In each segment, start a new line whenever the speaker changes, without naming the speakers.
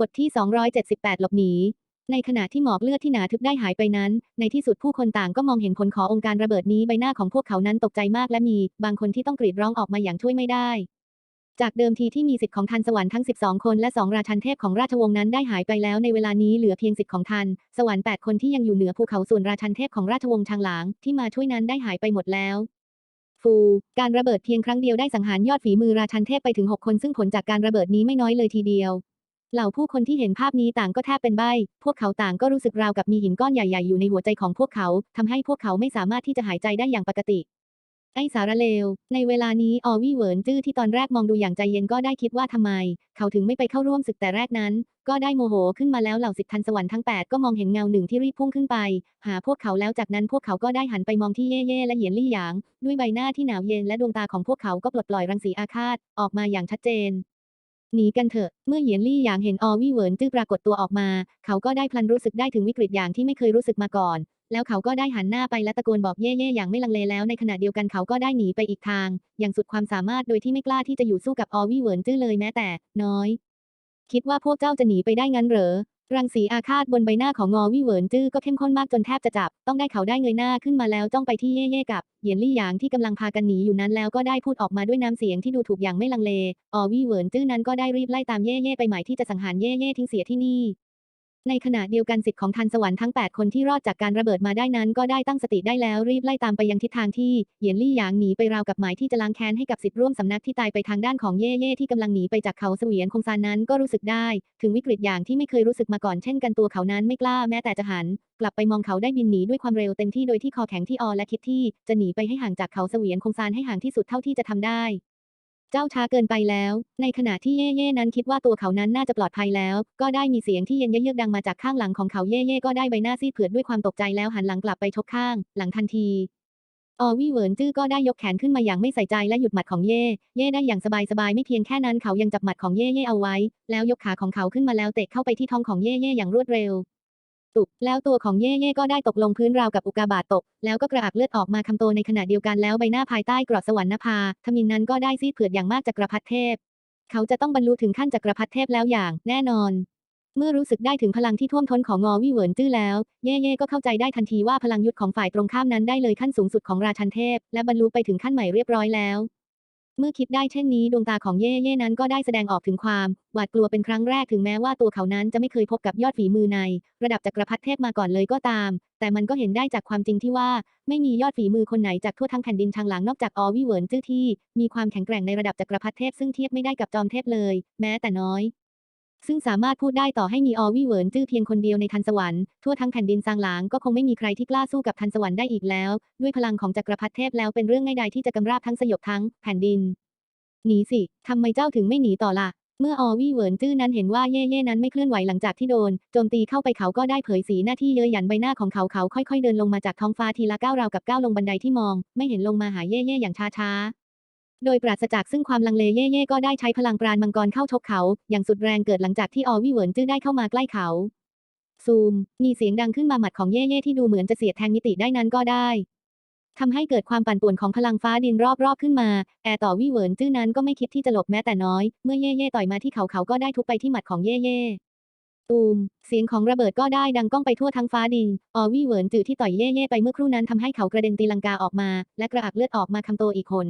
บทที่ 278 หลบหนี ในขณะที่หมอกเลือดที่หนาทึบได้หายไปนั้น ในที่สุดผู้คนต่างก็มองเห็นผลขององค์การระเบิดนี้ใบหน้าของพวกเขานั้นตกใจมากและมี บางคนที่ต้องกรีดร้องออกมาอย่างช่วยไม่ได้ จากเดิมทีที่มีสิทธิ์ของทันสวรรค์ทั้ง 12 คนและ 2 ราชันเทพของราชวงศ์นั้นได้หายไปแล้วในเวลานี้เหลือเพียงสิทธิ์ของทัน สวรรค์8คนที่ยังอยู่เหนือภูเขาส่วนราชันเทพของราชวงศ์ชางหลางที่มาช่วยนั้นได้หายไปหมดแล้วฟูการระเบิดเพียงครั้งเดียวได้สังหารยอดฝีมือราชันเทพไปถึง 6 คนซึ่งผลจากการระเบิดนี้ไม่น้อยเลยทีเดียว เหล่าผู้คนที่เห็นภาพนี้ต่างก็แทบเป็นใบ้ พวกเขาต่างก็รู้สึกราวกับมีหินก้อนใหญ่ ๆ อยู่ในหัวใจของพวกเขาทำให้พวกเขาไม่สามารถที่จะหายใจได้อย่างปกติ ไอ้สารเลว ในเวลานี้ออวี่เหวินจื้อที่ตอนแรกมองดูอย่างใจเย็นก็ได้คิดว่าทำไม เขาถึงไม่ไปเข้าร่วมศึกแต่แรกนั้น ก็ได้โมโหขึ้นมาแล้วเหล่าสิทธันสวรรค์ทั้ง 8 ก็มองเห็นเงาหนึ่งที่รีบพุ่งขึ้นไป หาพวกเขาแล้วจากนั้นพวกเขาก็ได้หันไปมองที่เย่เย่และเหยียนลี่หยาง ด้วยใบหน้าที่หนาวเย็นและดวงตาของพวกเขาก็ปลดปล่อยรังสีอาฆาตออกมาอย่างชัดเจน หนีกันเถอะ เมื่อเหยียนลี่หยางเห็นอวี่เหวินจื้อปรากฏตัวออกมา เขาก็ได้พลันรู้สึกได้ถึงวิกฤตอย่างที่ไม่เคยรู้สึกมาก่อน แล้วเขาก็ได้หันหน้าไปและตะโกนบอกเย่เย่อย่างไม่ลังเลแล้วในขณะเดียวกันเขาก็ได้หนีไปอีกทาง อย่างสุดความสามารถโดยที่ไม่กล้าที่จะอยู่สู้กับออวี่เหวินจื้อเลยแม้แต่ น้อย คิดว่าพวกเจ้าจะหนีไปได้งั้นเหรอ รังสีอาฆาตบนใบหน้าของงอวี่เหวินจื้อก็เข้มข้นมากจนแทบจะจับ ต้องได้เขาได้เงยหน้าขึ้นมาแล้วจ้องไปที่เย่เย่กับเหยียนลี่หยางที่กำลังพากันหนีอยู่นั้นแล้วก็ได้พูดออกมาด้วยน้ำเสียงที่ดูถูกอย่างไม่ลังเล ออวี่เหวินจื้อนั้นก็ได้รีบไล่ตามเย่เย่ไปหมายที่จะสังหารเย่เย่ทิ้งเสียที่นี่ ในขณะเดียวกันสิทธิ์ของทันสวรรค์ทั้ง 8 คนที่รอดจากการระเบิดมาได้นั้น ก็ได้ตั้งสติได้แล้วรีบไล่ตามไปยังทิศทางที่เหยียนลี่หยางหนีไปราวกับหมายที่จะล้างแค้นให้กับสิทธิ์ร่วมสำนักที่ตายไปทางด้านของเย่เย่ที่กำลังหนีไปจากเขาเสวียนคงซานนั้นก็รู้สึกได้ ถึงวิกฤตอย่างที่ไม่เคยรู้สึกมาก่อนเช่นกันตัวเขานั้นไม่กล้าแม้แต่จะหัน กลับไปมองเขาได้บินหนีด้วยความเร็วเต็มที่โดยที่คอแข็งที่ออและคิดที่จะหนีไปให้ห่างจากเขาเสวียนคงซานให้ห่างที่สุดเท่าที่จะทำได้ เจ้าช้าเกินไปแล้ว ในขณะที่เย่เย่นั้นคิดว่าตัวเขานั้นน่าจะปลอดภัยแล้ว ก็ได้มีเสียงที่เย็นเยือกดังมาจากข้างหลังของเขาเย่เย่ก็ได้ใบหน้าซีดเผือดด้วยความตกใจแล้วหันหลังกลับไปชกข้าง หลังทันที ออวี่เหวินจื้อก็ได้ยกแขนขึ้นมาอย่างไม่ใส่ใจและหยุดหมัดของเย่ เย่ได้อย่างสบายๆไม่เพียงแค่นั้นเขายังจับหมัดของเย่เย่เอาไว้ แล้วยกขาของเขาขึ้นมาแล้วเตะเข้าไปที่ท้องของเย่เย่อย่างรวดเร็ว ตุแล้วตัวของเย่เย่ก็ได้ตกลงพื้นราวกับอุกาบาตตก แล้วก็กระอักเลือดออกมาคำโตในขณะเดียวกันแล้วใบหน้าภายใต้กรอบสวรรค์นภาทมินนั้นก็ได้ซีดเผือดอย่างมากจากกระพัดเทพ เขาจะต้องบรรลุถึงขั้นจักรพรรดิเทพแล้วอย่าง แน่นอน เมื่อรู้สึกได้ถึงพลังที่ท่วมท้นของงอวี่เวินจื้อแล้ว เย่เย่ก็เข้าใจได้ทันทีว่าพลังยุทธของฝ่ายตรงข้ามนั้นได้เลยขั้นสูงสุดของราชันเทพ และบรรลุไปถึงขั้นใหม่เรียบร้อยแล้ว เมื่อคิดได้เช่นนี้ดวงตาของเย่เย่นั้นก็ได้แสดงออกถึงความหวาดกลัวเป็นครั้งแรกถึงแม้ว่าตัวเขานั้นจะไม่เคยพบกับยอดฝีมือใน ระดับจักรพรรดิเทพมาก่อนเลยก็ตาม แต่มันก็เห็นได้จากความจริงที่ว่า ไม่มียอดฝีมือคนไหนจากทั่วทั้งแผ่นดินทางหลังนอกจากออวี่เหวินจื้อที่ มีความแข็งแกร่งในระดับจักรพรรดิเทพซึ่งเทียบไม่ได้กับจอมเทพเลย แม้แต่น้อย ซึ่งสามารถพูดได้ต่อให้มีอวี่เหวินจื้อเพียงคนเดียวในทันสวรรค์ทั่วทั้งแผ่นดินซางหลางก็คงไม่มีใครที่กล้าสู้กับทันสวรรค์ได้อีกแล้ว ด้วยพลังของจักรพรรดิเทพแล้วเป็นเรื่องง่ายดายที่จะกำราบทั้งสยบทั้งแผ่นดินหนีสิทำไมเจ้าถึงไม่หนีต่อล่ะเมื่อออวี่เหวินจื้อนั้นเห็นว่าเย่เย่นั้นไม่เคลื่อนไหวหลังจากที่โดนโจมตีเข้าไปเขาก็ได้เผยสีหน้าที่เย้ยหยันใบหน้าของเขาเขาค่อยๆเดินลงมาจากท้องฟ้าทีละก้าวราวกับก้าวลงบันไดที่มอง ไม่เห็นลงมาหาเย่เย่อย่างช้าๆ โดยปราศจากซึ่งความลังเลเย่เย่ก็ได้ใช้พลังปราณมังกรเข้าชกเขา อย่างสุดแรงเกิดหลังจากที่ออวี่เหวินจื้อได้เข้ามาใกล้เขา ซูม มีเสียงดังขึ้นมาหมัดของเย่เย่ที่ดูเหมือนจะเสียดแทงมิติได้นั้นก็ได้ทำให้เกิดความปั่นป่วนของพลังฟ้าดินรอบๆขึ้นมา แอร์ต่อวี่เหวินจื้อนั้นก็ไม่คิดที่จะหลบแม้แต่น้อย เมื่อเย่เย่ต่อยมาที่เขาเขาก็ได้ทุบไปที่หมัดของเย่เย่ตูม เสียงของระเบิดก็ได้ดังก้องไปทั่วทั้งฟ้าดิน ออวี่เหวินจื้อที่ต่อยเย่เย่ไปเมื่อครู่นั้นทำให้เขากระเด็นตีลังกาออกมา และกระอักเลือดออกมาคำโตอีกหน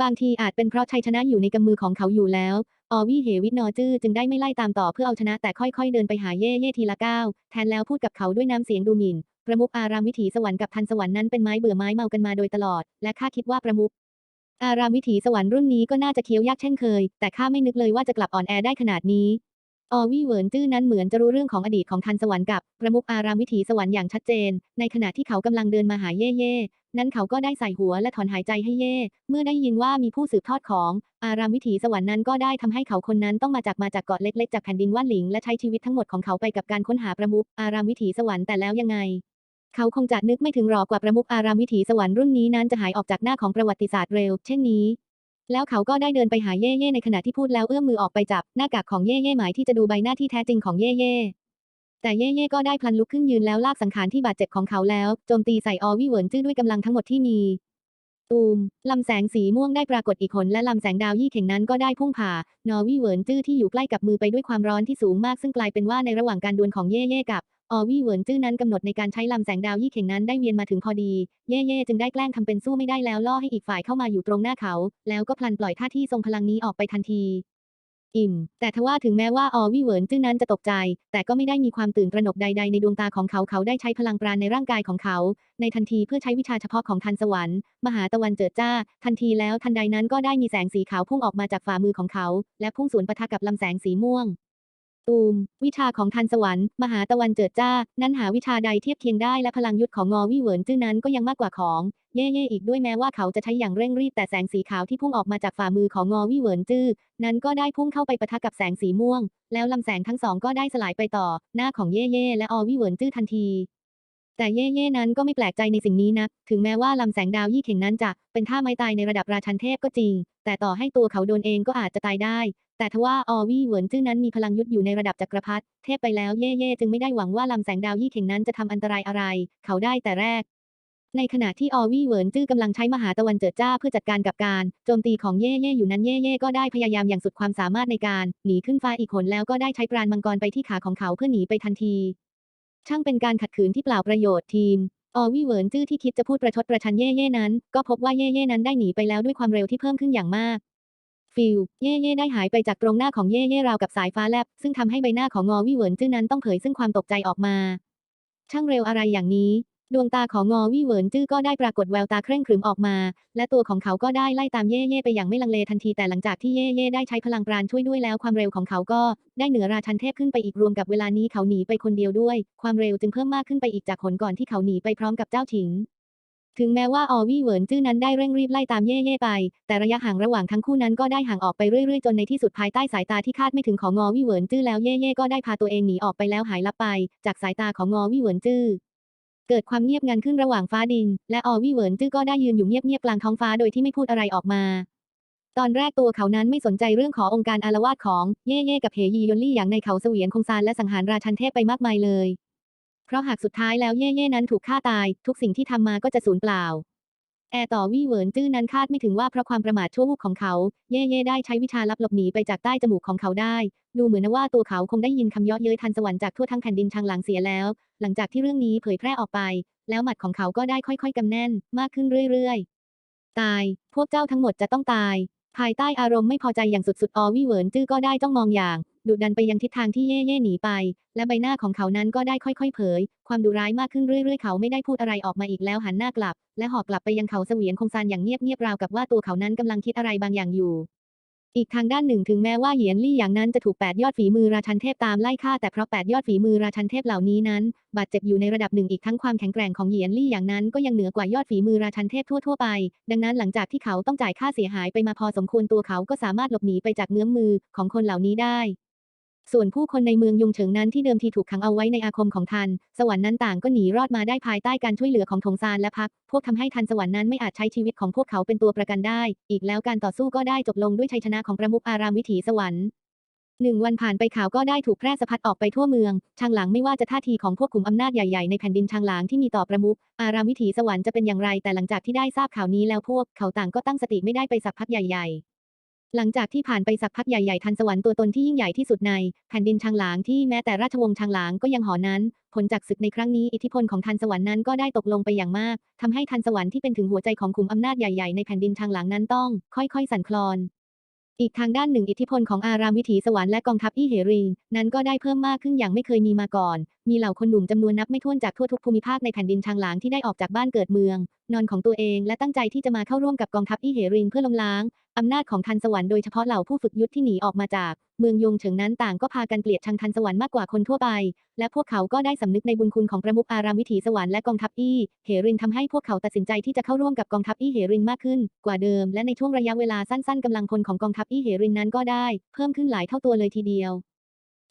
บางทีอาจเป็นเพราะชัยชนะอยู่ในกำมือของเขาอยู่แล้ว ออวี่เหวิทนอจื้อจึงได้ไม่ไล่ตามต่อเพื่อเอาชนะแต่ค่อยๆเดินไปหาเย่เย่ทีละก้าวแทนแล้วพูดกับเขาด้วยน้ำเสียงดูหมิ่น ประมุขอารามวิถีสวรรค์กับทันสวรรค์นั้นเป็นไม้เบื่อไม้เมากันมาโดยตลอด และข้าคิดว่าประมุขอารามวิถีสวรรค์รุ่นนี้ก็น่าจะเคี้ยวยากเช่นเคย แต่ข้าไม่นึกเลยว่าจะกลับอ่อนแอได้ขนาดนี้ออวี่เหวินจื้อนั้นเหมือนจะรู้เรื่องของอดีตของทันสวรรค์กับประมุขอารามวิถีสวรรค์อย่างชัดเจน ในขณะที่เขากำลังเดินมาหาเย่เย่ นั้นเขาก็ได้ใส่หัวและถอนหายใจให้เย่ เมื่อได้ยินว่ามีผู้สืบทอดของ อารามวิถีสวรรค์นั้นก็ได้ทำให้เขาคนนั้นต้องมาจากมาจากเกาะเล็กๆจากแผ่นดินว่านหลิงและใช้ชีวิตทั้งหมดของเขาไปกับการค้นหาประมุขอารามวิถีสวรรค์แต่แล้วยังไง เขาคงจะนึกไม่ถึงหรอกกว่าประมุขอารามวิถีสวรรค์รุ่นนี้นั้นจะหายออกจากหน้าของประวัติศาสตร์เร็ว เช่นนี้แล้วเขาก็ได้เดินไปหาเย่เย่ในขณะที่พูดแล้วเอื้อมมือออกไปจับหน้ากากของเย่เย่หมายที่จะดูใบหน้าที่แท้จริงของเย่เย่ แต่เย่เย่ก็ได้พลันลุกขึ้นยืนแล้วลากสังขารที่บาดเจ็บของเขาแล้วโจมตีใส่อวี่เวินจื้อด้วยกำลังทั้งหมดที่มีตูมลำแสงสีม่วงได้ปรากฏอีกหนและลำแสงดาวยี่เข่งนั้นก็ได้พุ่งผ่านอวี่เวินจื้อที่อยู่ใกล้กับมือไปด้วยความร้อนที่สูงมากซึ่งกลายเป็นว่าในระหว่างการดวลของเย่เย่กับอวี่เวินจื้อนั้นกำหนดในการใช้ลำแสงดาวยี่เข่งนั้นได้เวียนมาถึงพอดี เย่เย่จึงได้แกล้งทำเป็นสู้ไม่ได้แล้วล่อให้อีกฝ่ายเข้ามาอยู่ตรงหน้าเขา แล้วก็พลันปล่อยท่าที่ทรงพลังนี้ออกไปทันที อิ่ม แต่ทว่าถึงแม้ว่าออวี่เหวินจื้อนั้นจะตกใจ แต่ก็ไม่ได้มีความตื่นตระหนกใด ๆ ในดวงตาของเขาเขาได้ใช้พลังปราณในร่างกายของเขา ในทันทีเพื่อใช้วิชาเฉพาะของทันสวรรค์ มหาตะวันเจิดจ้า ทันทีแล้วทันใดนั้นก็ได้มีแสงสีขาวพุ่งออกมาจากฝ่ามือของเขา และพุ่งสวนปะทะกับลำแสงสีม่วง ตูม วิชาของทันสวรรค์ มหาตะวันเจิดจ้า นั้นหาวิชาใดเทียบเคียงได้และพลังยุทธของงอวิเหวินจื้อนั้นก็ยังมากกว่าของ เย่เย่อีกด้วยแม้ว่าเขาจะใช้อย่างเร่งรีบแต่แสงสีขาวที่พุ่งออกมาจากฝ่ามือของงอวิเหวินจื้อนั้นก็ได้พุ่งเข้าไปปะทะกับแสงสีม่วง แล้วลำแสงทั้งสองก็ได้สลายไปต่อ หน้าของเย่เย่และอวิเหวินจื้อทันที แต่เย่เย่นั้นก็ไม่แปลกใจในสิ่งนี้นะ ถึงแม้ว่าลำแสงดาวยี่เข่งนั้นจะเป็นท่าไม้ตายในระดับราชันเทพก็จริง แต่ต่อให้ตัวเขาโดนเองก็อาจจะตายได้ แต่ทว่าออวี่เหวินจื้อนั้นมีพลังยุทธอยู่ในระดับจักรพรรดิเทพไปแล้วเย่เย่จึงไม่ได้หวังว่าลำแสงดาวยี่เข่งนั้นจะทำอันตรายอะไร เขาได้แต่แรก ในขณะที่ออวี่เหวินจื้อกำลังใช้มหาตะวันเจิดจ้าเพื่อจัดการกับการโจมตีของเย่เย่อยู่นั้นเย่เย่ก็ได้พยายามอย่างสุดความสามารถในการหนีขึ้นฟ้าอีกหนแล้วก็ได้ใช้ปราณมังกรไปที่ขาของเขาเพื่อหนีไปทันที ช่างเป็นการขัดขืนที่เปล่าประโยชน์ทีม ออวี่เวินจื้อที่คิดจะพูดประชดประชันเย่เย่นั้น ก็พบว่าเย่เย่นั้นได้หนีไปแล้วด้วยความเร็วที่เพิ่มขึ้นอย่างมาก ฟิลเย่เย่ได้หายไปจากตรงหน้าของเย่เย่ราวกับสายฟ้าแลบ ซึ่งทำให้ใบหน้าของงอวี่เวินจื้อนั้นต้องเผยซึ่งความตกใจออกมา ช่างเร็วอะไรอย่างนี้ ดวงตาของงอวี่เหวินจื้อก็ได้ปรากฏแววตาเคร่งครึมออกมา และตัวของเขาก็ได้ไล่ตามเย่เย่ไปอย่างไม่ลังเลทันทีแต่หลังจากที่เย่เย่ได้ใช้พลังปราณช่วยด้วยแล้วความเร็วของเขาก็ได้เหนือราชันเทพขึ้นไปอีกรวมกับเวลานี้เขาหนีไปคนเดียวด้วย ความเร็วจึงเพิ่มมากขึ้นไปอีกจากหนก่อนที่เขาหนีไปพร้อมกับเจ้าถิงถึงแม้ว่าออวี่เหวินจื้อนั้นได้เร่งรีบไล่ตามเย่เย่ไป แต่ระยะห่างระหว่างทั้งคู่นั้นก็ได้ห่างออกไปเรื่อยๆ จนในที่สุดภายใต้สายตาที่คาดไม่ถึงของงอวี่เหวินจื้อแล้วเย่เย่ก็ได้พาตัวเองหนีออกไปแล้วหายลับไป จากสายตาของงอวี่เหวินจื้อ เกิดความเงียบงันขึ้นระหว่างฟ้าดิน และออวี่เหวินจื้อก็ได้ยืนอยู่เงียบๆกลางท้องฟ้าโดยที่ไม่พูดอะไรออกมา ตอนแรกตัวเขานั้นไม่สนใจเรื่องขององค์การอารวาสของเย่เย่กับเฮยียนลี่อย่างในเขาเสวียนคงซานและสังหารราชันเทพไปมากมายเลย เพราะหากสุดท้ายแล้วเย่เย่นั้นถูกฆ่าตาย ทุกสิ่งที่ทำมาก็จะสูญเปล่า แอร์ต่อวี่เหวินจื้อนั้นคาดไม่ถึงว่าเพราะความประมาทชั่ววูบของเขา เย่เย่ได้ใช้วิชาลับหลบหนีไปจากใต้จมูกของเขาได้ ดูเหมือนว่าตัวเขาคงได้ยินคำเยาะเย้ยทันสวรรค์จากทั่วทั้งแผ่นดินทางหลังเสียแล้ว หลังจากที่เรื่องนี้เผยแพร่ออกไป แล้วหมัดของเขาก็ได้ค่อยๆกำแน่น มากขึ้นเรื่อยๆ ตาย พวกเจ้าทั้งหมดจะต้องตาย ภายใต้อารมณ์ไม่พอใจอย่างสุดๆอวี่เหวินจื้อก็ได้จ้องมองอย่าง ดุดันไปยังทิศทางที่เย่เย่หนีไป และใบหน้าของเขานั้นก็ได้ค่อยๆ เผย ความดุร้ายมากขึ้นเรื่อยๆ เขาไม่ได้พูดอะไรออกมาอีกแล้วหันหน้ากลับ และหอบกลับไปยังเขาเสวียนคงซานอย่างเงียบๆราวกับว่าตัวเขานั้นกำลังคิดอะไรบางอย่างอยู่ อีกทางด้านหนึ่งถึงแม้ว่าเหยียนลี่อย่างนั้นจะถูก8ยอดฝีมือราชันเทพตามไล่ฆ่าแต่เพราะ8ยอดฝีมือราชันเทพเหล่านี้นั้นบาดเจ็บอยู่ในระดับหนึ่งอีกทั้งความแข็งแกร่งของเหยียนลี่อย่างนั้นก็ยังเหนือกว่ายอดฝีมือราชันเทพทั่วๆไป ดังนั้นหลังจากที่เขาต้องจ่ายค่าเสียหายไปมาพอสมควรตัวเขาก็สามารถหลบหนีไปจากเงื้อมมือของคนเหล่านี้ได้ ส่วนผู้คนในเมืองยงเฉิงนั้นที่เดิมทีถูกขังเอาไว้ในอาคมของทัน สวรรค์นั้นต่างก็หนีรอดมาได้ภายใต้การช่วยเหลือของทงซานและพัก พวกทำให้ทันสวรรค์นั้นไม่อาจใช้ชีวิตของพวกเขาเป็นตัวประกันได้ อีกแล้วการต่อสู้ก็ได้จบลงด้วยชัยชนะของประมุขอารามวิถีสวรรค์หนึ่งวันผ่านไปข่าวก็ได้ถูกแพร่สะพัดออกไปทั่วเมือง ชางหลังไม่ว่าจะท่าทีของพวกกลุ่มอำนาจใหญ่ๆในแผ่นดินชางหลางที่มีต่อประมุขอารามวิถีสวรรค์จะเป็นอย่างไร แต่หลังจากที่ได้ทราบข่าวนี้แล้วพวกเขาต่างก็ตั้งสติไม่ได้ไปสักพักใหญ่ๆ หลังจากที่ผ่านไปสักพักใหญ่ๆทันสวรรค์ตัวตนที่ยิ่งใหญ่ที่สุดใน แผ่นดินชางหลางที่แม้แต่ราชวงศ์ชางหลางก็ยังหอนั้น ผลจากศึกในครั้งนี้อิทธิพลของทันสวรรค์นั้นก็ได้ตกลงไปอย่างมากทำให้ทันสวรรค์ที่เป็นถึงหัวใจของขุมอำนาจใหญ่ๆในแผ่นดินชางหลางนั้นต้อง ค่อยๆสั่นคลอน อีกทางด้านหนึ่งอิทธิพลของอารามวิถีสวรรค์และกองทัพอี้เหริงนั้นก็ได้เพิ่มมากขึ้นอย่างไม่เคยมีมาก่อนมีเหล่าคนหนุ่มจำนวนนับไม่ถ้วนจากทั่วทุกภูมิภาคในแผ่นดินชางหลางที่ได้ออกจากบ้านเกิดเมือง นอนของตัวเอง และตั้งใจที่จะมาเข้าร่วมกับกองทัพอี้เหริงเพื่อล้มล้างอำนาจของทันสวรรค์โดยเฉพาะเหล่าผู้ฝึกยุทธที่หนีออกมาจาก เมืองยงเฉิงนั้นต่างก็พากันเกลียดชังทันสวรรค์มากกว่าคนทั่วไป และพวกเขาก็ได้สำนึกในบุญคุณของประมุขอารามวิถีสวรรค์และกองทัพอี้เหรินทำให้พวกเขาตัดสินใจที่จะเข้าร่วมกับกองทัพอี้เหรินมากขึ้น กว่าเดิม และในช่วงระยะเวลาสั้นๆกำลังพลของกองทัพอี้เหรินนั้นก็ได้ เพิ่มขึ้นหลายเท่าตัวเลยทีเดียว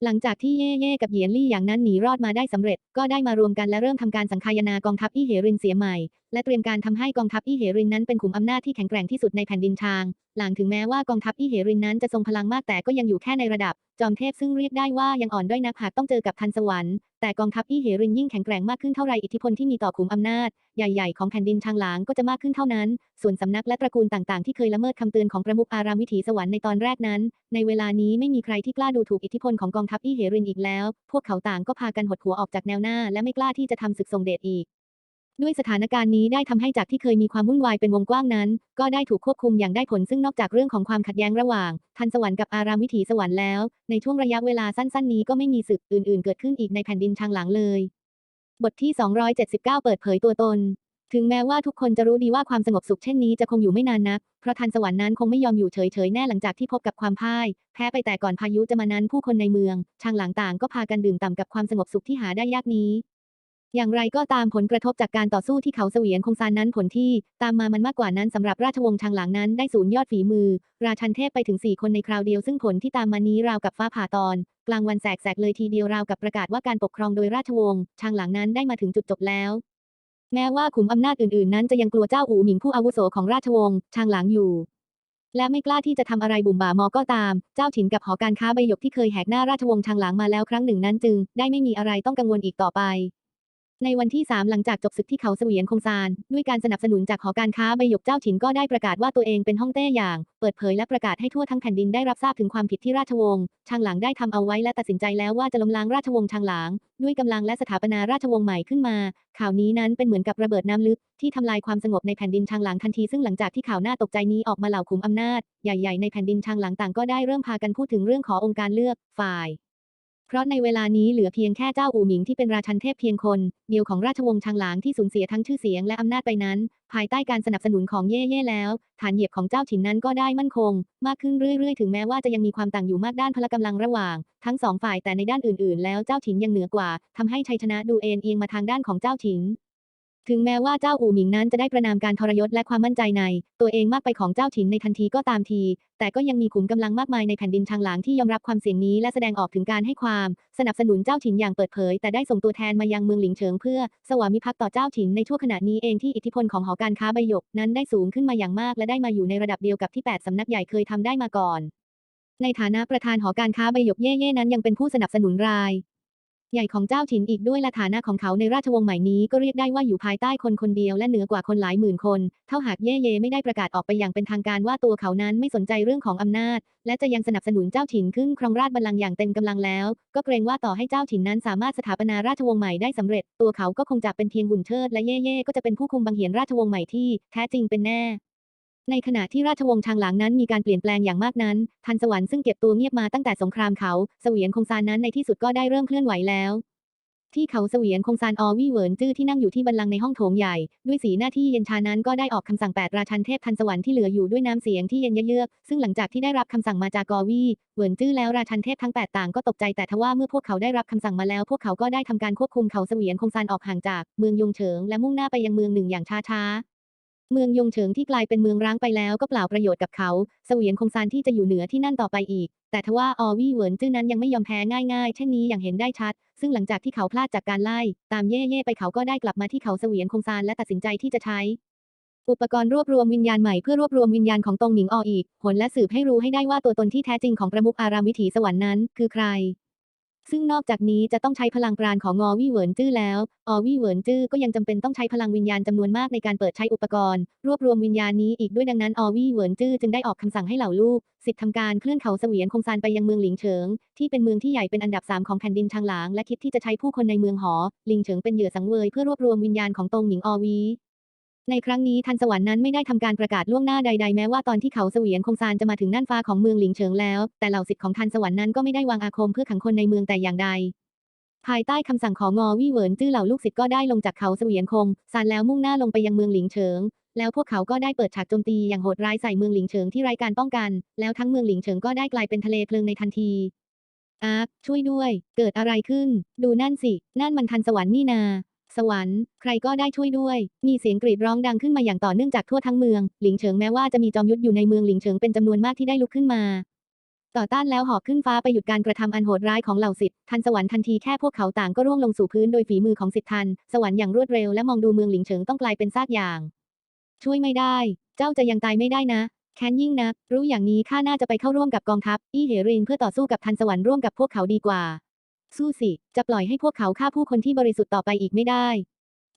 หลังจากที่เย่เย่กับเหยียนลี่อย่างนั้นหนีรอดมาได้สำเร็จ ก็ได้มารวมกันและเริ่มทำการสังคายนากองทัพอี้เหรินเสียใหม่ และเตรียมการทำให้กองทัพอี้เหรินนั้นเป็นขุมอำนาจที่แข็งแกร่งที่สุดในแผ่นดินชาง หลังถึงแม้ว่ากองทัพอี้เหรินนั้นจะทรงพลังมากแต่ก็ยังอยู่แค่ในระดับ จอมเทพซึ่งเรียกได้ว่ายังอ่อนด้อยนักหากต้องเจอกับทันสวรรค์แต่กองทัพอี้เหรินยิ่งแข็งแกร่งมากขึ้นเท่าไรอิทธิพลที่มีต่อขุมอำนาจใหญ่ๆของแผ่นดินชางหลางก็จะมากขึ้นเท่านั้น ส่วนสำนักและตระกูลต่างๆที่เคยละเมิดคำเตือนของประมุขอารามวิถีสวรรค์ในตอนแรกนั้น ในเวลานี้ไม่มีใครที่กล้าดูถูกอิทธิพลของกองทัพอี้เหรินอีกแล้ว พวกเขาต่างก็พากันหดหัวออกจากแนวหน้า และไม่กล้าที่จะทำศึกทรงเดชอีก ด้วยสถานการณ์นี้ได้ทำให้จากที่เคยมีความวุ่นวายเป็นวงกว้างนั้น ก็ได้ถูกควบคุมอย่างได้ผลซึ่งนอกจากเรื่องของความขัดแย้งระหว่าง ทันสวรรค์กับอารามวิถีสวรรค์แล้ว ในช่วงระยะเวลาสั้น ๆ นี้ก็ไม่มีศึกอื่น ๆ เกิดขึ้นอีกในแผ่นดินชางหลางเลย บทที่ 279 เปิดเผยตัวตน ถึงแม้ว่าทุกคนจะรู้ดีว่าความสงบสุขเช่นนี้จะคงอยู่ไม่นานนัก เพราะทันสวรรค์นั้นคงไม่ยอมอยู่เฉยๆแน่หลังจากที่พบกับความพ่าย แพ้ไปแต่ก่อนพายุจะมานั้นผู้คนในเมืองชางหลางต่างก็พากันดื่มต่ำกับความสงบสุขที่หาได้ยากนี้ อย่างไรก็ตามผลกระทบจากการต่อสู้ที่เขาเสวียนคงซานนั้นผลที่ ตามมามันมากกว่านั้นสำหรับราชวงศ์ชางหลางนั้นได้สูญยอดฝีมือ ราชันเทพไปถึง 4 คนในคราวเดียวซึ่งผลที่ตามมานี้ราวกับฟ้าผ่าตอน กลางวันแสกๆเลยทีเดียวราวกับประกาศว่าการปกครองโดยราชวงศ์ชางหลางนั้นได้มาถึงจุดจบแล้วแม้ว่าขุมอำนาจอื่นๆ นั้นจะยังกลัวเจ้าอูหมิงผู้อาวุโสของราชวงศ์ชางหลางอยู่ และไม่กล้าที่จะทำอะไรบุ่มบ่ามอก็ตาม เจ้าฉินกับหอการค้าใบหยกที่เคยแหกหน้าราชวงศ์ชางหลางมาแล้วครั้งหนึ่งนั้นจึง ได้ไม่มีอะไรต้องกังวลอีกต่อไป ในวันที่ 3 หลังจากจบศึกที่เขาเสวียนคงซาน ด้วยการสนับสนุนจากหอการค้าใบหยกเจ้าฉินก็ได้ประกาศว่าตัวเองเป็นฮ่องเต้อย่าง เปิดเผยและประกาศให้ทั่วทั้งแผ่นดินได้รับทราบถึงความผิดที่ราชวงศ์ชางหลางได้ทำเอาไว้และตัดสินใจแล้วว่าจะล้มล้างราชวงศ์ชางหลาง ด้วยกำลังและสถาปนาราชวงศ์ใหม่ขึ้นมา ข่าวนี้นั้นเป็นเหมือนกับระเบิดน้ำลึกที่ทำลายความสงบในแผ่นดินชางหลางทันทีซึ่งหลังจากที่ข่าวหน่าตกใจนี้ออกมาเหล่าขุมอำนาจใหญ่ๆในแผ่นดินชางหลางต่างก็ได้เริ่มพากันพูดถึงเรื่องขอองค์การเลือกฝ่าย เพราะในเวลานี้เหลือเพียงแค่เจ้าอู่หมิงที่เป็นราชันเทพเพียงคน เดียวของราชวงศ์ชางหลางที่สูญเสียทั้งชื่อเสียงและอำนาจไปนั้น ภายใต้การสนับสนุนของเย่เย่แล้ว ฐานเหยียบของเจ้าฉินนั้นก็ได้มั่นคง มากขึ้นเรื่อยๆ ถึงแม้ว่าจะยังมีความต่างอยู่มากด้านพละกำลังระหว่าง ทั้งสองฝ่ายแต่ในด้านอื่นๆ แล้วเจ้าฉินยังเหนือกว่าทำให้ชัยชนะดูเอ็นเอียงมาทางด้านของเจ้าฉิน ถึงแม้ว่าเจ้าอู่หมิงนั้นจะได้ประนามการทรยศและความมั่นใจใน ตัวเองมากไปของเจ้าฉินในทันทีก็ตามที แต่ก็ยังมีขุมกำลังมากมายในแผ่นดินชางหลางที่ยอมรับความเสี่ยงนี้และแสดงออกถึงการให้ความ สนับสนุนเจ้าฉินอย่างเปิดเผย แต่ได้ส่งตัวแทนมายังเมืองหลิงเฉิงเพื่อ สวามิภักดิ์ต่อเจ้าฉินในช่วงขณะนี้เองที่อิทธิพลของหอการค้าใบหยกนั้นได้สูงขึ้นมาอย่างมาก และได้มาอยู่ในระดับเดียวกับที่แปดสำนักใหญ่เคยทำได้มาก่อน ในฐานะประธานหอการค้าใบหยกเย่เย่นั้นยังเป็นผู้สนับสนุนราย ใหญ่ของเจ้าฉินอีกด้วยละฐานะของเขาในราชวงศ์ใหม่นี้ก็เรียกได้ว่าอยู่ภายใต้คนคนเดียวและเหนือกว่าคนหลายหมื่นคน เท่าหากเย่เย่ไม่ได้ประกาศออกไปอย่างเป็นทางการว่าตัวเขานั้นไม่สนใจเรื่องของอำนาจ และจะยังสนับสนุนเจ้าฉินขึ้นครองราชบัลลังก์อย่างเต็มกำลังแล้ว ก็เกรงว่าต่อให้เจ้าฉินนั้นสามารถสถาปนาราชวงศ์ใหม่ได้สำเร็จ ตัวเขาก็คงจะเป็นเพียงหุ่นเชิดและเย่เย่ก็จะเป็นผู้คุมบังเหียนราชวงศ์ใหม่ที่แท้จริงเป็นแน่ ในขณะที่ราชวงศ์ชางหลางนั้นมีการเปลี่ยนแปลงอย่างมากนั้น ทันสวรรค์ซึ่งเก็บตัวเงียบมาตั้งแต่สงครามเขาเสวียนคงซานนั้นในที่สุดก็ได้เริ่มเคลื่อนไหวแล้ว ที่เขาเสวียนคงซานอวี่เหวินจื้อที่นั่งอยู่ที่บัลลังในห้องโถงใหญ่ ด้วยสีหน้าที่เย็นชานั้นก็ได้ออกคำสั่งแปดราชันเทพทันสวรรค์ที่เหลืออยู่ด้วยน้ำเสียงที่เย็นเยือกซึ่งหลังจากที่ได้รับคำสั่งมาจากกอวี่เหวินจื้อแล้วราชันเทพทั้งแปดต่างก็ตกใจแต่ทว่าเมื่อพวกเขาได้รับคำสั่งมาแล้วพวกเขาก็ได้ทำการควบคุมเขาเสวียนคงซานออกห่างจากเมืองยงเฉิงและมุ่งหน้าไปยังเมืองหนึ่งอย่างช้าๆ เมืองยงเฉิงที่กลายเป็นเมืองร้างไปแล้วก็เปล่าประโยชน์กับเขา เสวียนคงซานที่จะอยู่เหนือที่นั่นต่อไปอีก แต่ทว่าออวี่เหวินจื้อนั้นยังไม่ยอมแพ้ง่ายๆ เช่นนี้อย่างเห็นได้ชัด ซึ่งหลังจากที่เขาพลาดจากการไล่ ตามเย่เย่ไปเขาก็ได้กลับมาที่เขาเสวียนคงซานและตัดสินใจที่จะใช้ อุปกรณ์รวบรวมวิญญาณใหม่เพื่อรวบรวมวิญญาณของตงหมิงอออีก ผลและสืบให้รู้ให้ได้ว่าตัวตนที่แท้จริงของประมุขอารามวิถีสวรรค์นั้น คือใคร ซึ่งนอกจากนี้จะต้องใช้พลังปราณของงอวี่เหวินจื้อแล้ว ออวี่เหวินจื้อก็ยังจำเป็นต้องใช้พลังวิญญาณจำนวนมากในการเปิดใช้อุปกรณ์ รวบรวมวิญญาณนี้อีกด้วยดังนั้นออวี่เหวินจื้อจึงได้ออกคำสั่งให้เหล่าลูกสิทธิ์ทำการเคลื่อนเขาเสวียนคงซานไปยังเมืองหลิงเฉิง ที่เป็นเมืองที่ใหญ่เป็นอันดับสามของแผ่นดินชางหลางและคิดที่จะใช้ผู้คนในเมืองหอหลิงเฉิงเป็นเหยื่อสังเวยเพื่อรวบรวมวิญญาณของตงหมิงออวี ในครั้งนี้ทันสวรรค์นั้นไม่ได้ทำการประกาศล่วงหน้าใด ๆ แม้ว่าตอนที่เขาเสวียนคงซานจะมาถึงน่านฟ้าของเมืองหลิงเฉิงแล้ว แต่เหล่าสิทธิ์ของทันสวรรค์นั้นก็ไม่ได้วางอาคมเพื่อขังคนในเมืองแต่อย่างใด ภายใต้คำสั่งของงอวี่เหวินจื้อเหล่าลูกศิษย์ก็ได้ลงจากเขาเสวียนคงซานแล้วมุ่งหน้าลงไปยังเมืองหลิงเฉิง แล้วพวกเขาก็ได้เปิดฉากโจมตีอย่างโหดร้ายใส่เมืองหลิงเฉิงที่ไร้การป้องกัน แล้วทั้งเมืองหลิงเฉิงก็ได้กลายเป็นทะเลเพลิงในทันทีอาร์คช่วยด้วย เกิดอะไรขึ้น ดูนั่นสิ นั่นมันทันสวรรค์นี่นา สวรรค์ใครก็ได้ช่วยด้วย มีเสียงกรีดร้องดังขึ้นมาอย่างต่อเนื่องจากทั่วทั้งเมือง หลิงเฉิงแม้ว่าจะมีจอมยุทธอยู่ในเมืองหลิงเฉิงเป็นจำนวนมากที่ได้ลุกขึ้นมา ต่อต้านแล้วหอบขึ้นฟ้าไปหยุดการกระทำอันโหดร้ายของเหล่าสิทธิ์ทันสวรรค์ทันทีแค่พวกเขาต่างก็ร่วงลงสู่พื้นโดยฝีมือของสิทธิ์ทัน สวรรค์อย่างรวดเร็วและมองดูเมืองหลิงเฉิงต้องกลายเป็นซากอย่าง ช่วยไม่ได้ เจ้าจะยังตายไม่ได้นะแค้นยิ่งนัก รู้อย่างนี้ข้าน่าจะไปเข้าร่วมกับกองทัพ อี้เหริงเพื่อต่อสู้กับทันสวรรค์ร่วมกับพวกเขาดีกว่า สู้สิ จะปล่อยให้พวกเขาฆ่าผู้คนที่บริสุทธิ์ต่อไปอีกไม่ได้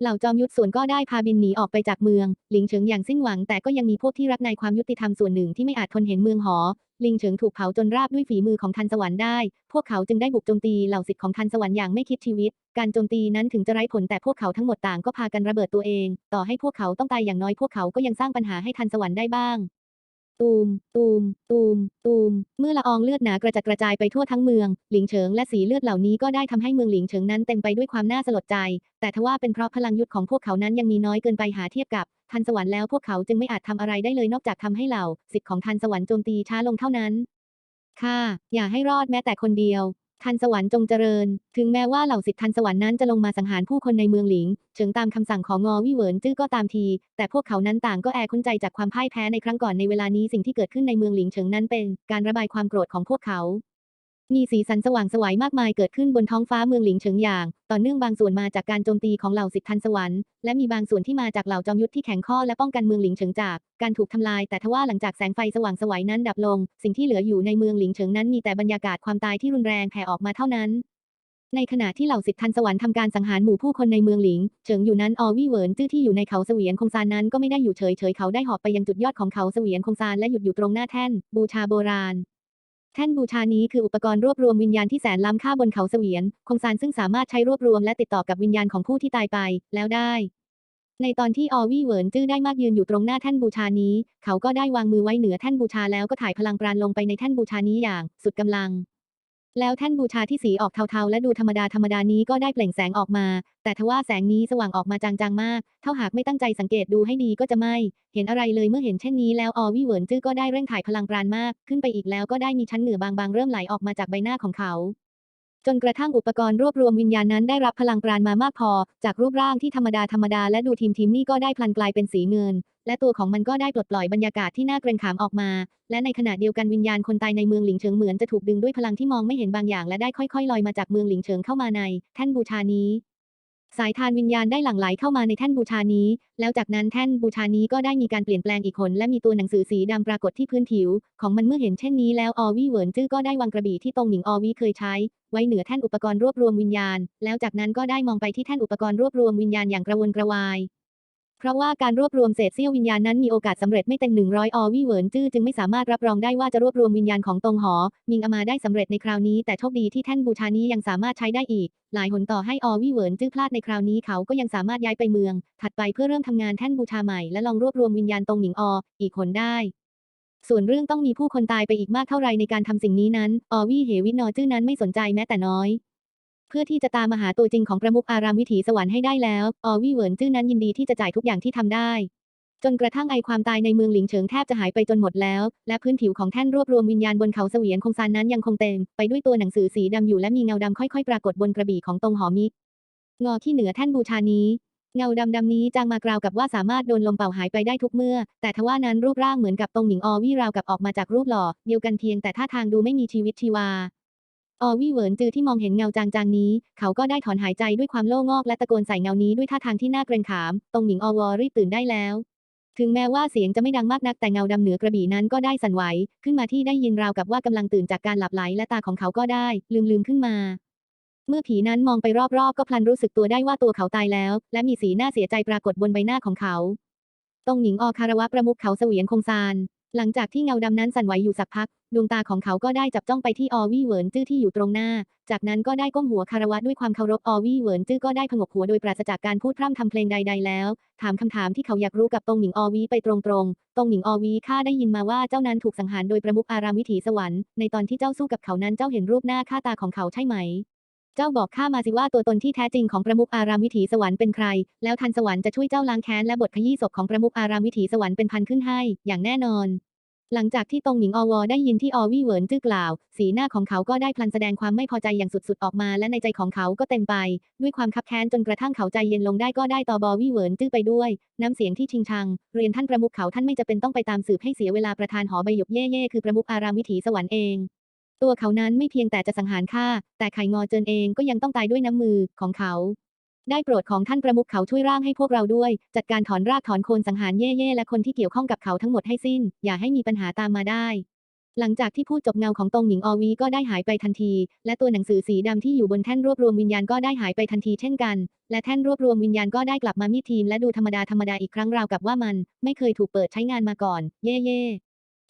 เหล่าจอมยุทธส่วนก็ได้พาบินหนีออกไปจากเมืองหลิงเฉิงอย่างสิ้นหวังแต่ก็ยังมีพวกที่รักในความยุติธรรมส่วนหนึ่งที่ไม่อาจทนเห็นเมืองหอ ลิงเฉิงถูกเผาจนราบด้วยฝีมือของทันสวรรค์ได้ พวกเขาจึงได้บุกโจมตีเหล่าสิทธิ์ของทันสวรรค์อย่างไม่คิดชีวิต การโจมตีนั้นถึงจะไร้ผลแต่พวกเขาทั้งหมดต่างก็พากันระเบิดตัวเอง ต่อให้พวกเขาต้องตายอย่างน้อยพวกเขาก็ยังสร้างปัญหาให้ทันสวรรค์ได้บ้าง ตูม ตูม ตูม ตูม เมื่อละอองเลือดหนากระจัดกระจายไปทั่วทั้งเมือง หลิงเฉิงและสีเลือดเหล่านี้ก็ได้ทำให้เมืองหลิงเฉิงนั้นเต็มไปด้วยความน่าสลดใจ แต่ทว่าเป็นเพราะพลังยุทธของพวกเขานั้นยังมีน้อยเกินไปหาเทียบกับทันสวรรค์แล้วพวกเขาจึงไม่อาจทำอะไรได้เลยนอกจากทำให้เหล่าสิทธิ์ของทันสวรรค์โจมตีช้าลงเท่านั้นค่ะอย่าให้รอดแม้แต่คนเดียว ทันสวรรค์จงเจริญ ถึงแม้ว่าเหล่าสิทธิ์ทันสวรรค์นั้นจะลงมาสังหารผู้คนในเมืองหลิง เฉิงตามคำสั่งของงอวิเหวินจื้อก็ตามที แต่พวกเขานั้นต่างก็แอคุ้นใจจากความพ่ายแพ้ในครั้งก่อนในเวลานี้สิ่งที่เกิดขึ้นในเมืองหลิงเฉิงนั้นเป็น การระบายความโกรธของพวกเขา มีสีสันสว่างสวยมากมายเกิดขึ้นบนท้องฟ้าเมืองหลิงเฉิงอย่าง ต่อเนื่องบางส่วนมาจากการโจมตีของเหล่าสิทธิทันสวรรค์ และมีบางส่วนที่มาจากเหล่าจอมยุทธที่แข็งข้อและป้องกันเมืองหลิงเฉิงจากการถูกทำลาย แต่ทว่าหลังจากแสงไฟสว่างสวยนั้นดับลง สิ่งที่เหลืออยู่ในเมืองหลิงเฉิงนั้นมีแต่บรรยากาศความตายที่รุนแรงแผ่ออกมาเท่านั้น ในขณะที่เหล่าสิทธิทันสวรรค์ทำการสังหารหมู่ผู้คนในเมืองหลิงเฉิงอยู่นั้นออวี่เหวินจื้อที่อยู่ในเขาเสวียนคงซานนั้นก็ไม่ได้อยู่เฉยเฉยเขาได้หอบไปยังจุดยอดของเขาเสวียนคงซานและหยุดอยู่ตรงหน้าแท่นบูชาโบราณ แท่นบูชานี้คืออุปกรณ์รวบรวมวิญญาณที่แสนล้ำค่าบนเขาเสวียน คงซานซึ่งสามารถใช้รวบรวมและติดต่อกับวิญญาณของผู้ที่ตายไป แล้วได้ ในตอนที่ออวี่เหวินจื้อได้มากยืนอยู่ตรงหน้าแท่นบูชานี้ เขาก็ได้วางมือไว้เหนือแท่นบูชาแล้วก็ถ่ายพลังปราณลงไปในแท่นบูชานี้อย่าง สุดกำลัง แล้วแท่นบูชาที่สีออกเทาๆ และดูธรรมดาธรรมดานี้ก็ได้เปล่งแสงออกมา แต่ทว่าแสงนี้สว่างออกมาจางๆมาก เท่าหากไม่ตั้งใจสังเกตดูให้ดีก็จะไม่ เห็นอะไรเลยเมื่อเห็นเช่นนี้แล้วอวี่เหวินจื้อก็ได้เร่งถ่ายพลังปราณมาก ขึ้นไปอีกแล้วก็ได้มีชั้นเหนือบางๆเริ่มไหลออกมาจากใบหน้าของเขา จนกระทั่งอุปกรณ์รวบรวมวิญญาณนั้นได้รับพลังปราณมามากพอ จากรูปร่างที่ธรรมดาธรรมดาและดูทีมทีมนี่ก็ได้พลันกลายเป็นสีเงิน และตัวของมันก็ได้ปลดปล่อยบรรยากาศที่น่าเกรงขามออกมา และในขณะเดียวกันวิญญาณคนตายในเมืองหลิงเฉิงเหมือนจะถูกดึงด้วยพลังที่มองไม่เห็นบางอย่างและได้ค่อยๆลอยมาจากเมืองหลิงเฉิงเข้ามาใน แท่นบูชานี้ สายทานวิญญาณได้หลั่งไหลเข้ามาในแท่นบูชานี้ แล้วจากนั้นแท่นบูชานี้ก็ได้มีการเปลี่ยนแปลงอีกคนและมีตัวหนังสือสีดำปรากฏที่พื้นผิว ของมันเมื่อเห็นเช่นนี้แล้วออวี่เหวินจื้อก็ได้วางกระบี่ที่ตรงหมิงออวี่เคยใช้ ไว้เหนือแท่นอุปกรณ์รวบรวมวิญญาณ แล้วจากนั้นก็ได้มองไปที่แท่นอุปกรณ์รวบรวมวิญญาณอย่างกระวนกระวาย ราะว่าการรวบรวมเศษเสี้ยววิญญาณนั้นมีโอกาสสำเร็จไม่เต็ม100ออวี่เหวินจื้อจึงไม่สามารถรับรองได้ว่าจะรวบรวมวิญญาณของตงหอ มิงอามาได้สำเร็จในคราวนี้ แต่โชคดีที่แท่นบูชานี้ยังสามารถใช้ได้อีก หลายหนต่อให้อวี่เหวินจื้อพลาดในคราวนี้เขาก็ยังสามารถย้ายไปเมือง ถัดไปเพื่อเริ่มทำงานแท่นบูชาใหม่และลองรวบรวมวิญญาณตงหมิงอ อีกคนได้ส่วนเรื่องต้องมีผู้คนตายไปอีกมากเท่าไรในการทำสิ่งนี้นั้น อวี่เหวินนอจื้อนั้นไม่สนใจแม้แต่น้อย พื่อที่จะตามมาหาตัวจริงของประมุขอารามวิถีสวรรค์ให้ได้แล้ว ออวี่เหวินจื้อนั้นยินดีที่จะจ่ายทุกอย่างที่ทำได้ จนกระทั่งไอความตายในเมืองหลิงเฉิงแทบจะหายไปจนหมดแล้ว และพื้นผิวของแท่นรวบรวมวิญญาณบนเขาเสวียนคงซานนั้นยังคงเต็มไปด้วยตัวหนังสือสีดำอยู่และมีเงาดำค่อยๆ ปรากฏบนกระบี่ของตรงหอมิงอที่เหนือแท่นบูชานี้เงาดำดำๆนี้จางมากราวกับว่าสามารถโดนลมเป่าหายไปได้ทุกเมื่อ แต่ทว่านั้นรูปร่างเหมือนกับตรงหมิงออวี่ราวกับออกมาจากรูปหล่อ เดียวกันเพียงแต่ท่าทางดูไม่มีชีวิตชีวา อวี่เหวินจือที่มองเห็นเงาจางๆนี้ เขาก็ได้ถอนหายใจด้วยความโล่งอกและตะโกนใส่เงานี้ด้วยท่าทางที่น่าเกรงขาม ตรงหมิงอวอรีบตื่นได้แล้ว ถึงแม้ว่าเสียงจะไม่ดังมากนักแต่เงาดำเหนือกระบี่นั้นก็ได้สั่นไหว ขึ้นมาที่ได้ยินราวกับว่ากำลังตื่นจากการหลับไหลและตาของเขาก็ได้ ลืมลืมๆขึ้นมาเมื่อผีนั้นมองไปรอบๆ ก็พลันรู้สึกตัวได้ว่าตัวเขาตายแล้ว และมีสีหน้าเสียใจปรากฏบนใบหน้าของเขา ตรงหญิงออคารวะประมุขเขาเสวียนคงซาน หลังจากที่เงาดำนั้นสั่นไหวอยู่สักพัก ดวงตาของเขาก็ได้จับจ้องไปที่ออวี่เหวินจื้อที่อยู่ตรงหน้า จากนั้นก็ได้ก้มหัวคารวะด้วยความเคารพออวี่เหวินจื้อก็ได้ผงกหัวโดยปราศจากการพูดพร่ำทำเพลงใด ๆ แล้ว ถามคำถามที่เขาอยากรู้กับตงหญิงออวีไปตรงๆตงหญิงออวีข้าได้ยินมาว่าเจ้านั้นถูกสังหารโดยประมุขอารามวิถีสวรรค์ในตอนที่เจ้าสู้กับเขานั้นเจ้าเห็นรูปหน้าค่าตาของเขาใช่ไหม เจ้าบอกข้ามาสิว่าตัวตนที่แท้จริงของประมุขอารามวิถีสวรรค์เป็นใคร แล้วทันสวรรค์จะช่วยเจ้าล้างแค้นและบทขยี้ศพของประมุขอารามวิถีสวรรค์เป็นพันขึ้นให้ อย่างแน่นอน หลังจากที่ตงหมิงอวอได้ยินที่อวี่เหวินจื้อกล่าว สีหน้าของเขาก็ได้พลันแสดงความไม่พอใจอย่างสุดๆออกมา และในใจของเขาก็เต็มไป ด้วยความคับแค้นจนกระทั่งเขาใจเย็นลงได้ก็ได้ต่อบอวี่เหวินจื้อไปด้วย น้ำเสียงที่ชิงชัง เรียนท่านประมุขเขาท่านไม่จะเป็นต้องไปตามสืบให้เสียเวลาประธานหอใบหยกเย่เย่คือประมุขอารามวิถีสวรรค์เอง ตัวเขานั้นไม่เพียงแต่จะสังหารข้าแต่ไข่งอเจินเองก็ยังต้องตายด้วยน้ำมือของเขา ได้โปรดของท่านประมุขเขาช่วยร่างให้พวกเราด้วย จัดการถอนรากถอนโคนสังหารเย่ๆและคนที่เกี่ยวข้องกับเขาทั้งหมดให้สิ้น อย่าให้มีปัญหาตามมาได้ หลังจากที่พูดจบเงาของตงหมิงอวีก็ได้หายไปทันที และตัวหนังสือสีดำที่อยู่บนแท่นรวบรวมวิญญาณก็ได้หายไปทันทีเช่นกัน และแท่นรวบรวมวิญญาณก็ได้กลับมามีทีมและดูธรรมดาธรรมดาอีกครั้งราวกับว่ามัน ไม่เคยถูกเปิดใช้งานมาก่อน เย่ๆ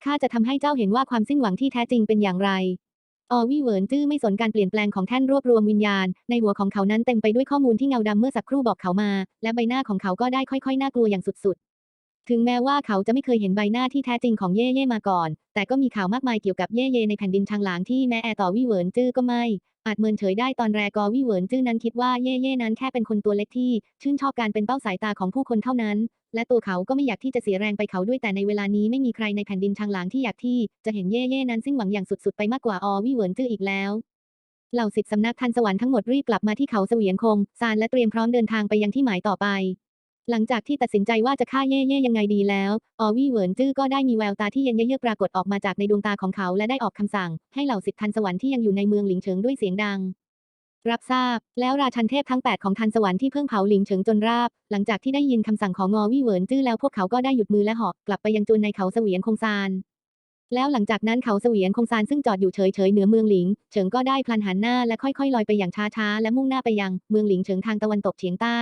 ข้าจะทำให้เจ้าเห็นว่าความสิ้นหวังที่แท้จริงเป็นอย่างไร ออวี่เหวินจื้อไม่สนการเปลี่ยนแปลงของแท่นรวบรวมวิญญาณ ในหัวของเขานั้นเต็มไปด้วยข้อมูลที่เงาดำเมื่อสักครู่บอกเขามา และใบหน้าของเขาก็ได้ค่อยๆ น่ากลัวอย่างสุดๆ ถึงแม้ว่าเขาจะไม่เคยเห็นใบหน้าที่แท้จริงของเย่เย่มาก่อน แต่ก็มีข่าวมากมายเกี่ยวกับเย่เย่ในแผ่นดินชางหลางที่แม้แอร์ต่อวี่เหวินจื้อก็ไม่ อาจเมินเฉยได้ตอนแรกกอวี่เวินจื้อนั้นคิดว่าเย่เย่นั้นแค่เป็นคนตัวเล็กที่ ชื่นชอบการเป็นเป้าสายตาของผู้คนเท่านั้น และตัวเขาก็ไม่อยากที่จะเสียแรงไปเขาด้วยแต่ในเวลานี้ไม่มีใครในแผ่นดินชางหลางที่อยากที่จะเห็นเย่เย่นั้นสิ้นหวังอย่างสุดๆไปมากกว่าอวี่เวินจื้ออีกแล้วเหล่าสิทธิสำนักทันสวรรค์ทั้งหมดรีบกลับมาที่เขาเสวียนคงซานและเตรียมพร้อมเดินทางไปยังที่หมายต่อไป หลังจากที่ตัดสินใจว่าจะฆ่าเย่เย่ยังไงดีแล้ว ออวี่เหวินจื้อก็ได้มีแววตาที่เย็นเยือกปรากฏออกมาจากในดวงตาของเขาและได้ออกคำสั่ง ให้เหล่าสิทธิทันสวรรค์ที่ยังอยู่ในเมืองหลิงเฉิงด้วยเสียงดัง รับทราบ แล้วราชันเทพทั้ง 8 ของทันสวรรค์ที่เพิ่งเผาหลิงเฉิงจนราบ หลังจากที่ได้ยินคำสั่งของงอวี่เหวินจื้อแล้วพวกเขาก็ได้หยุดมือและหาะกลับไปยังจุนในเขาเสวียนคงซานแล้วหลังจากนั้นเขาเสวียนคงซานซึ่งจอดอยู่เฉยๆเหนือเมืองหลิง เฉิงก็ได้พลันหันหน้าและค่อยๆลอยไปอย่างช้าๆและมุ่งหน้าไปยังเมืองหลิงเฉิงทางตะวันตกเฉียงใต้